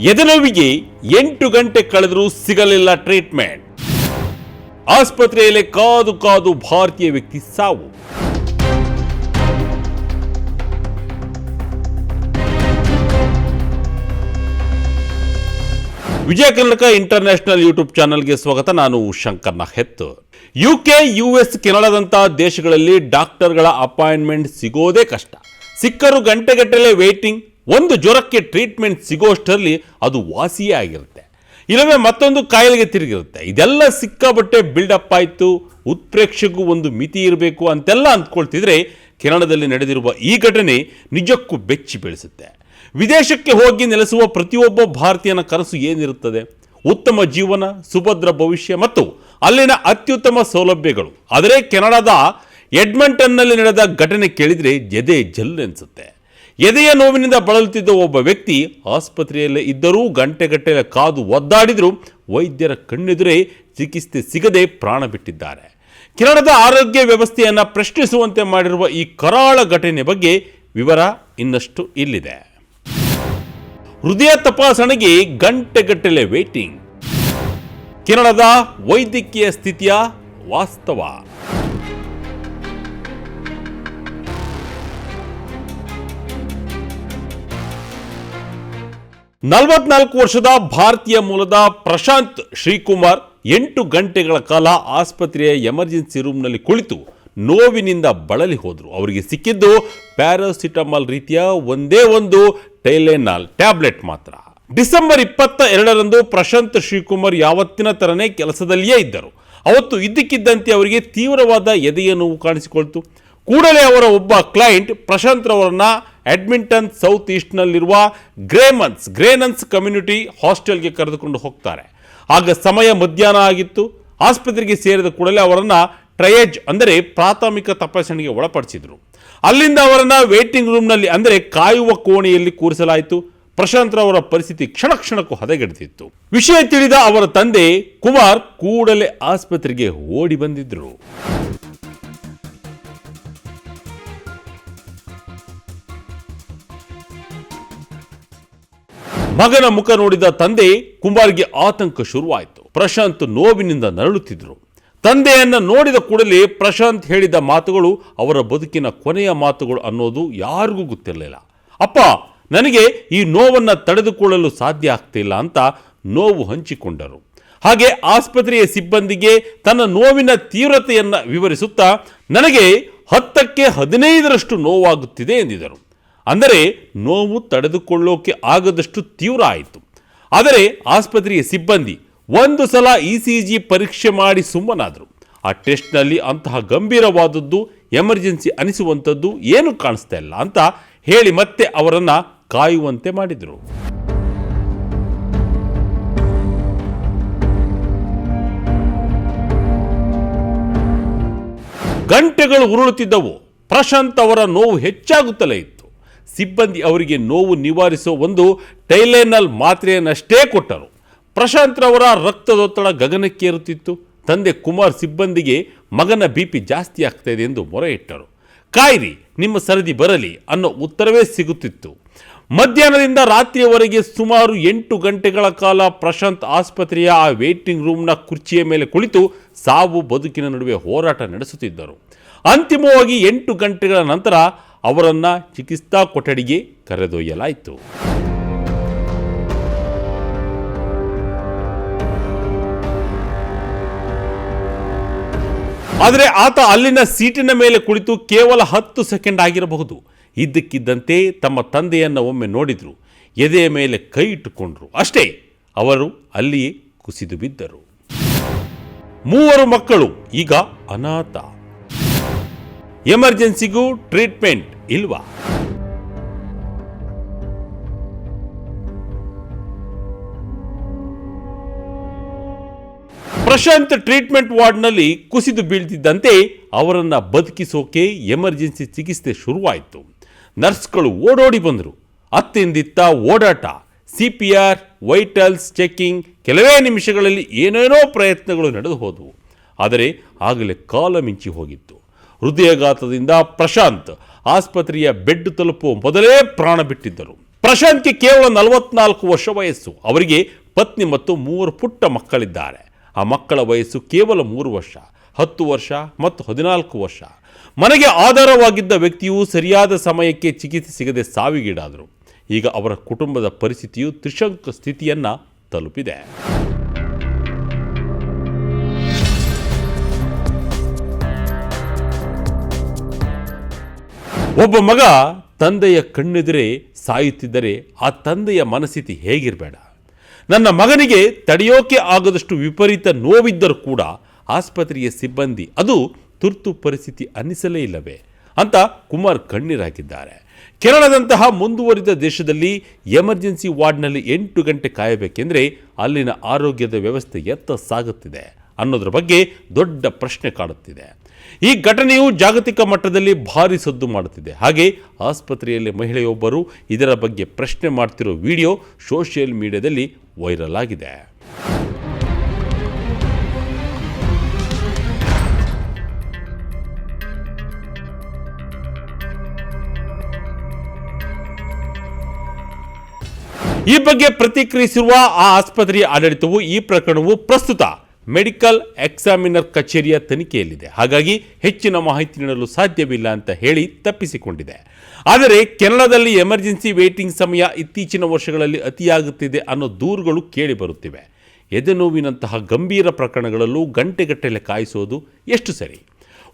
ಎದೆನೋವಿಗೆ ಎಂಟು ಗಂಟೆ ಕಳೆದರೂ ಸಿಗಲಿಲ್ಲ ಟ್ರೀಟ್ಮೆಂಟ್. ಆಸ್ಪತ್ರೆಯಲ್ಲಿ ಕಾದು ಕಾದು ಭಾರತೀಯ ವ್ಯಕ್ತಿ ಸಾವು. ವಿಜಯ ಕರ್ನಾಟಕ ಇಂಟರ್ನ್ಯಾಷನಲ್ ಯೂಟ್ಯೂಬ್ ಚಾನಲ್ಗೆ ಸ್ವಾಗತ, ನಾನು ಶಂಕರ್ ಹೆತ್ತು. ಯುಕೆ ಯುಎಸ್ ಕೆನಡಾದಂತಹ ದೇಶಗಳಲ್ಲಿ ಡಾಕ್ಟರ್ಗಳ ಅಪಾಯಿಂಟ್ಮೆಂಟ್ ಸಿಗೋದೇ ಕಷ್ಟ. ಸಿಕ್ಕರು ಗಂಟೆಗಟ್ಟಲೆ ವೇಟಿಂಗ್ ಒಂದು ಜ್ವರಕ್ಕೆ ಟ್ರೀಟ್ಮೆಂಟ್ ಸಿಗೋಷ್ಟರಲ್ಲಿ ಅದು ವಾಸಿಯೇ ಆಗಿರುತ್ತೆ. ಇಲ್ಲವೇ ಮತ್ತೊಂದು ಕಾಯಿಲೆಗೆ ತಿರುಗಿರುತ್ತೆ. ಇದೆಲ್ಲ ಸಿಕ್ಕಾಬಟ್ಟೆ ಬಿಲ್ಡಪ್ ಆಯಿತು, ಉತ್ಪ್ರೇಕ್ಷೆಗೂ ಒಂದು ಮಿತಿ ಇರಬೇಕು ಅಂತೆಲ್ಲ ಅಂದ್ಕೊಳ್ತಿದ್ರೆ ಕೆನಡಾದಲ್ಲಿ ನಡೆದಿರುವ ಈ ಘಟನೆ ನಿಜಕ್ಕೂ ಬೆಚ್ಚಿ ಬೆಳೆಸುತ್ತೆ. ವಿದೇಶಕ್ಕೆ ಹೋಗಿ ನೆಲೆಸುವ ಪ್ರತಿಯೊಬ್ಬ ಭಾರತೀಯನ ಕನಸು ಏನಿರುತ್ತದೆ? ಉತ್ತಮ ಜೀವನ, ಸುಭದ್ರ ಭವಿಷ್ಯ ಮತ್ತು ಅಲ್ಲಿನ ಅತ್ಯುತ್ತಮ ಸೌಲಭ್ಯಗಳು. ಆದರೆ ಕೆನಡಾದ ಎಡ್ಮಂಟನ್ನಲ್ಲಿ ನಡೆದ ಘಟನೆ ಕೇಳಿದರೆ ಜದೆ ಜಲ್ ಜಲ್ಲೆನ್ಸುತ್ತೆ ಎದೆಯ ನೋವಿನಿಂದ ಬಳಲುತ್ತಿದ್ದ ಒಬ್ಬ ವ್ಯಕ್ತಿ ಆಸ್ಪತ್ರೆಯಲ್ಲೇ ಇದ್ದರೂ ಗಂಟೆಗಟ್ಟಲೆ ಕಾದು ಒದ್ದಾಡಿದರೂ ವೈದ್ಯರ ಕಣ್ಣೆದುರೇ ಚಿಕಿತ್ಸೆ ಸಿಗದೆ ಪ್ರಾಣ ಬಿಟ್ಟಿದ್ದಾರೆ. ಕೆನಡಾದ ಆರೋಗ್ಯ ವ್ಯವಸ್ಥೆಯನ್ನು ಪ್ರಶ್ನಿಸುವಂತೆ ಮಾಡಿರುವ ಈ ಕರಾಳ ಘಟನೆ ಬಗ್ಗೆ ವಿವರ ಇನ್ನಷ್ಟು ಇಲ್ಲಿದೆ. ಹೃದಯ ತಪಾಸಣೆಗೆ ಗಂಟೆಗಟ್ಟಲೆ ವೇಟಿಂಗ್ ಕೆನಡಾದ ವೈದ್ಯಕೀಯ ಸ್ಥಿತಿಯ ವಾಸ್ತವ. ನಲವತ್ನಾಲ್ಕು ವರ್ಷದ ಭಾರತೀಯ ಮೂಲದ ಪ್ರಶಾಂತ್ ಶ್ರೀಕುಮಾರ್ ಎಂಟು ಗಂಟೆಗಳ ಕಾಲ ಆಸ್ಪತ್ರೆಯ ಎಮರ್ಜೆನ್ಸಿ ರೂಮ್ನಲ್ಲಿ ಕುಳಿತು ನೋವಿನಿಂದ ಬಳಲಿ ಹೋದರು. ಅವರಿಗೆ ಸಿಕ್ಕಿದ್ದು ಪ್ಯಾರಾಸಿಟಮಾಲ್ ರೀತಿಯ ಒಂದೇ ಒಂದು ಟೈಲೆನಾಲ್ ಟ್ಯಾಬ್ಲೆಟ್ ಮಾತ್ರ. ಡಿಸೆಂಬರ್ ಇಪ್ಪತ್ತ ಎರಡರಂದು ಪ್ರಶಾಂತ್ ಶ್ರೀಕುಮಾರ್ ಯಾವತ್ತಿನ ತರನೇ ಕೆಲಸದಲ್ಲಿಯೇ ಇದ್ದರು. ಅವತ್ತು ಇದ್ದಕ್ಕಿದ್ದಂತೆ ಅವರಿಗೆ ತೀವ್ರವಾದ ಎದೆಯ ನೋವು ಕಾಣಿಸಿಕೊಳ್ತು. ಕೂಡಲೇ ಅವರ ಒಬ್ಬ ಕ್ಲೈಂಟ್ ಪ್ರಶಾಂತ್ ರವರನ್ನ ಅಡ್ಮಿಂಟನ್ ಸೌತ್ ಈಸ್ಟ್ನಲ್ಲಿರುವ ಗ್ರೇಮನ್ಸ್, ಗ್ರೇನನ್ಸ್ ಕಮ್ಯುನಿಟಿ ಹಾಸ್ಟೆಲ್ಗೆ ಕರೆದುಕೊಂಡು ಹೋಗ್ತಾರೆ. ಆಗ ಸಮಯ ಮಧ್ಯಾಹ್ನ ಆಗಿತ್ತು. ಆಸ್ಪತ್ರೆಗೆ ಸೇರಿದ ಕೂಡಲೇ ಅವರನ್ನು ಟ್ರಯೇಜ್ ಅಂದರೆ ಪ್ರಾಥಮಿಕ ತಪಾಸಣೆಗೆ ಒಳಪಡಿಸಿದರು. ಅಲ್ಲಿಂದ ಅವರನ್ನು ವೇಟಿಂಗ್ ರೂಮ್ನಲ್ಲಿ ಅಂದರೆ ಕಾಯುವ ಕೋಣೆಯಲ್ಲಿ ಕೂರಿಸಲಾಯಿತು. ಪ್ರಶಾಂತ್ ರವರ ಪರಿಸ್ಥಿತಿ ಕ್ಷಣ ಕ್ಷಣಕ್ಕೂ ಹದಗೆಡ್ತಿತ್ತು. ವಿಷಯ ತಿಳಿದ ಅವರ ತಂದೆ ಕುಮಾರ್ ಕೂಡಲೇ ಆಸ್ಪತ್ರೆಗೆ ಓಡಿ ಬಂದಿದ್ರು. ಮಗನ ಮುಖ ನೋಡಿದ ತಂದೆ ಕುಂಬಾರ್ಗೆ ಆತಂಕ ಶುರುವಾಯಿತು. ಪ್ರಶಾಂತ್ ನೋವಿನಿಂದ ನರಳುತ್ತಿದ್ದರು. ತಂದೆಯನ್ನ ನೋಡಿದ ಕೂಡಲೇ ಪ್ರಶಾಂತ್ ಹೇಳಿದ ಮಾತುಗಳು ಅವರ ಬದುಕಿನ ಕೊನೆಯ ಮಾತುಗಳು ಅನ್ನೋದು ಯಾರಿಗೂ ಗೊತ್ತಿರಲಿಲ್ಲ. ಅಪ್ಪ, ನನಗೆ ಈ ನೋವನ್ನ ತಡೆದುಕೊಳ್ಳಲು ಸಾಧ್ಯ ಆಗ್ತಿಲ್ಲ ಅಂತ ನೋವು ಹಂಚಿಕೊಂಡರು. ಹಾಗೆ ಆಸ್ಪತ್ರೆಯ ಸಿಬ್ಬಂದಿಗೆ ತನ್ನ ನೋವಿನ ತೀವ್ರತೆಯನ್ನು ವಿವರಿಸುತ್ತಾ, ನನಗೆ ಹತ್ತಕ್ಕೆ ಹದಿನೈದರಷ್ಟು ನೋವಾಗುತ್ತಿದೆ ಎಂದಿದರು ಅಂದರೆ ನೋವು ತಡೆದುಕೊಳ್ಳೋಕೆ ಆಗದಷ್ಟು ತೀವ್ರ ಆಯಿತು. ಆದರೆ ಆಸ್ಪತ್ರೆಯ ಸಿಬ್ಬಂದಿ ಒಂದು ಸಲ ಇ ಸಿ ಜಿ ಪರೀಕ್ಷೆ ಮಾಡಿ ಸುಮ್ಮನಾದರು. ಆ ಟೆಸ್ಟ್ನಲ್ಲಿ ಅಂತಹ ಗಂಭೀರವಾದದ್ದು, ಎಮರ್ಜೆನ್ಸಿ ಅನಿಸುವಂಥದ್ದು ಏನು ಕಾಣಿಸ್ತಾ ಇಲ್ಲ ಅಂತ ಹೇಳಿ ಮತ್ತೆ ಅವರನ್ನು ಕಾಯುವಂತೆ ಮಾಡಿದರು. ಗಂಟೆಗಳು ಉರುಳುತ್ತಿದ್ದವು. ಪ್ರಶಾಂತ್ ಅವರ ನೋವು ಹೆಚ್ಚಾಗುತ್ತಲೇ ಇತ್ತು. ಸಿಬ್ಬಂದಿ ಅವರಿಗೆ ನೋವು ನಿವಾರಿಸೋ ಒಂದು ಟೈಲೆನಲ್ ಮಾತ್ರೆಯನ್ನಷ್ಟೇ ಕೊಟ್ಟರು. ಪ್ರಶಾಂತ್ ರವರ ರಕ್ತದೊತ್ತಡ ಗಗನಕ್ಕೇರುತ್ತಿತ್ತು ತಂದೆ ಕುಮಾರ್ ಸಿಬ್ಬಂದಿಗೆ ಮಗನ ಬಿ ಪಿ ಜಾಸ್ತಿ ಆಗ್ತಾ ಇದೆ ಎಂದು ಮೊರೆ ಇಟ್ಟರು. ಕಾಯಿರಿ, ನಿಮ್ಮ ಸರದಿ ಬರಲಿ ಅನ್ನೋ ಉತ್ತರವೇ ಸಿಗುತ್ತಿತ್ತು. ಮಧ್ಯಾಹ್ನದಿಂದ ರಾತ್ರಿಯವರೆಗೆ ಸುಮಾರು ಎಂಟು ಗಂಟೆಗಳ ಕಾಲ ಪ್ರಶಾಂತ್ ಆಸ್ಪತ್ರೆಯ ಆ ವೇಟಿಂಗ್ ರೂಮ್ನ ಕುರ್ಚಿಯ ಮೇಲೆ ಕುಳಿತು ಸಾವು ಬದುಕಿನ ನಡುವೆ ಹೋರಾಟ ನಡೆಸುತ್ತಿದ್ದರು. ಅಂತಿಮವಾಗಿ ಎಂಟು ಗಂಟೆಗಳ ನಂತರ ಅವರನ್ನು ಚಿಕಿತ್ಸಾ ಕೊಠಡಿಗೆ ಕರೆದೊಯ್ಯಲಾಯಿತು. ಆದರೆ ಆತ ಅಲ್ಲಿನ ಸೀಟಿನ ಮೇಲೆ ಕುಳಿತು ಕೇವಲ ಹತ್ತು ಸೆಕೆಂಡ್ ಆಗಿರಬಹುದು. ಇದ್ದಕ್ಕಿದ್ದಂತೆ ತಮ್ಮ ತಂದೆಯನ್ನು ಒಮ್ಮೆ ನೋಡಿದರು. ಎದೆಯ ಮೇಲೆ ಕೈ ಇಟ್ಟುಕೊಂಡ್ರು. ಅಷ್ಟೇ, ಅವರು ಅಲ್ಲಿಯೇ ಕುಸಿದು ಬಿದ್ದರು. ಮೂವರು ಮಕ್ಕಳು ಈಗ ಅನಾಥ. ಎಮರ್ಜೆನ್ಸಿಗೂ ಟ್ರೀಟ್ಮೆಂಟ್ ಇಲ್ವಾ? ಪ್ರಶಾಂತ್ ಟ್ರೀಟ್ಮೆಂಟ್ ವಾರ್ಡ್ನಲ್ಲಿ ಕುಸಿದು ಬೀಳ್ತಿದ್ದಂತೆ ಅವರನ್ನು ಬದುಕಿಸೋಕೆ ಎಮರ್ಜೆನ್ಸಿ ಚಿಕಿತ್ಸೆ ಶುರುವಾಯಿತು. ನರ್ಸ್ಗಳು ಓಡೋಡಿ ಬಂದರು. ಅತ್ತಿಂದಿತ್ತ ಓಡಾಟ. C P R vitals, checking ಕೆಲವೇ ನಿಮಿಷಗಳಲ್ಲಿ ಏನೇನೋ ಪ್ರಯತ್ನಗಳು ನಡೆದು ಹೋದವು. ಆದರೆ ಆಗಲೇ ಕಾಲ ಮಿಂಚಿ ಹೋಗಿತ್ತು. ಹೃದಯಘಾತದಿಂದ ಪ್ರಶಾಂತ್ ಆಸ್ಪತ್ರೆಯ ಬೆಡ್ ತಲುಪುವ ಮೊದಲೇ ಪ್ರಾಣ ಬಿಟ್ಟಿದ್ದರು. ಪ್ರಶಾಂತ್ಗೆ ಕೇವಲ ನಲವತ್ನಾಲ್ಕು ವರ್ಷ ವಯಸ್ಸು. ಅವರಿಗೆ ಪತ್ನಿ ಮತ್ತು ಮೂವರು ಪುಟ್ಟ ಮಕ್ಕಳಿದ್ದಾರೆ. ಆ ಮಕ್ಕಳ ವಯಸ್ಸು ಕೇವಲ ಮೂರು ವರ್ಷ, ಹತ್ತು ವರ್ಷ ಮತ್ತು ಹದಿನಾಲ್ಕು ವರ್ಷ. ಮನೆಗೆ ಆಧಾರವಾಗಿದ್ದ ವ್ಯಕ್ತಿಯು ಸರಿಯಾದ ಸಮಯಕ್ಕೆ ಚಿಕಿತ್ಸೆ ಸಿಗದೆ ಸಾವಿಗೀಡಾದರು. ಈಗ ಅವರ ಕುಟುಂಬದ ಪರಿಸ್ಥಿತಿಯು ತ್ರಿಶಂಕ ಸ್ಥಿತಿಯನ್ನು ತಲುಪಿದೆ. ಒಬ್ಬ ಮಗ ತಂದೆಯ ಕಣ್ಣೆದುರೇ ಸಾಯುತ್ತಿದ್ದರೆ ಆ ತಂದೆಯ ಮನಸ್ಥಿತಿ ಹೇಗಿರಬೇಡ. ನನ್ನ ಮಗನಿಗೆ ತಡೆಯೋಕೆ ಆಗದಷ್ಟು ವಿಪರೀತ ನೋವಿದ್ದರೂ ಕೂಡ ಆಸ್ಪತ್ರೆಯ ಸಿಬ್ಬಂದಿ ಅದು ತುರ್ತು ಪರಿಸ್ಥಿತಿ ಅನ್ನಿಸಲೇ ಇಲ್ಲವೇ ಅಂತ ಕುಮಾರ್ ಕಣ್ಣೀರಾಗಿದ್ದಾರೆ. ಕೇರಳದಂತಹ ಮುಂದುವರಿದ ದೇಶದಲ್ಲಿ ಎಮರ್ಜೆನ್ಸಿ ವಾರ್ಡ್ನಲ್ಲಿ ಎಂಟು ಗಂಟೆ ಕಾಯಬೇಕೆಂದರೆ ಅಲ್ಲಿನ ಆರೋಗ್ಯದ ವ್ಯವಸ್ಥೆ ಎತ್ತ ಸಾಗುತ್ತಿದೆ ಅನ್ನೋದ್ರ ಬಗ್ಗೆ ದೊಡ್ಡ ಪ್ರಶ್ನೆ ಕಾಡುತ್ತಿದೆ. ಈ ಘಟನೆಯು ಜಾಗತಿಕ ಮಟ್ಟದಲ್ಲಿ ಭಾರಿ ಸದ್ದು ಮಾಡುತ್ತಿದೆ. ಹಾಗೆ ಆಸ್ಪತ್ರೆಯಲ್ಲಿ ಮಹಿಳೆಯೊಬ್ಬರು ಇದರ ಬಗ್ಗೆ ಪ್ರಶ್ನೆ ಮಾಡ್ತಿರೋ ವಿಡಿಯೋ ಸೋಷಿಯಲ್ ಮೀಡಿಯಾದಲ್ಲಿ ವೈರಲ್ ಆಗಿದೆ. ಈ ಬಗ್ಗೆ ಪ್ರತಿಕ್ರಿಯಿಸಿರುವ ಆ ಆಸ್ಪತ್ರೆಯ ಆಡಳಿತವು ಈ ಪ್ರಕರಣವು ಪ್ರಸ್ತುತ ಮೆಡಿಕಲ್ ಎಕ್ಸಾಮಿನರ್ ಕಚೇರಿಯ ತನಿಖೆಯಲ್ಲಿದೆ. ಹಾಗಾಗಿ ಹೆಚ್ಚಿನ ಮಾಹಿತಿ ನೀಡಲು ಸಾಧ್ಯವಿಲ್ಲ ಅಂತ ಹೇಳಿ ತಪ್ಪಿಸಿಕೊಂಡಿದೆ. ಆದರೆ ಕೆನಡಾದಲ್ಲಿ ಎಮರ್ಜೆನ್ಸಿ ವೇಟಿಂಗ್ ಸಮಯ ಇತ್ತೀಚಿನ ವರ್ಷಗಳಲ್ಲಿ ಅತಿಯಾಗುತ್ತಿದೆ ಅನ್ನೋ ದೂರುಗಳು ಕೇಳಿ ಬರುತ್ತಿವೆ. ಎದೆನೋವಿನಂತಹ ಗಂಭೀರ ಪ್ರಕರಣಗಳಲ್ಲೂ ಗಂಟೆಗಟ್ಟಲೆ ಕಾಯಿಸೋದು ಎಷ್ಟು ಸರಿ?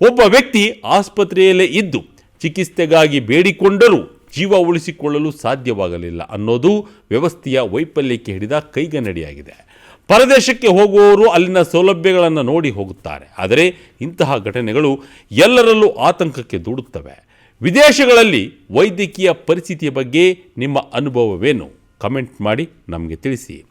ಒಬ್ಬ ವ್ಯಕ್ತಿ ಆಸ್ಪತ್ರೆಯಲ್ಲೇ ಇದ್ದು ಚಿಕಿತ್ಸೆಗಾಗಿ ಬೇಡಿಕೊಂಡರೂ ಜೀವ ಉಳಿಸಿಕೊಳ್ಳಲು ಸಾಧ್ಯವಾಗಲಿಲ್ಲ ಅನ್ನೋದು ವ್ಯವಸ್ಥೆಯ ವೈಫಲ್ಯಕ್ಕೆ ಹಿಡಿದ ಕೈಗನ್ನಡಿಯಾಗಿದೆ. ಪರದೇಶಕ್ಕೆ ಹೋಗುವವರು ಅಲ್ಲಿನ ಸೌಲಭ್ಯಗಳನ್ನು ನೋಡಿ ಹೋಗುತ್ತಾರೆ. ಆದರೆ ಇಂತಹ ಘಟನೆಗಳು ಎಲ್ಲರಲ್ಲೂ ಆತಂಕಕ್ಕೆ ದೂಡುತ್ತವೆ. ವಿದೇಶಗಳಲ್ಲಿ ವೈದ್ಯಕೀಯ ಪರಿಸ್ಥಿತಿಯ ಬಗ್ಗೆ ನಿಮ್ಮ ಅನುಭವವೇನು? ಕಮೆಂಟ್ ಮಾಡಿ ನಮಗೆ ತಿಳಿಸಿ.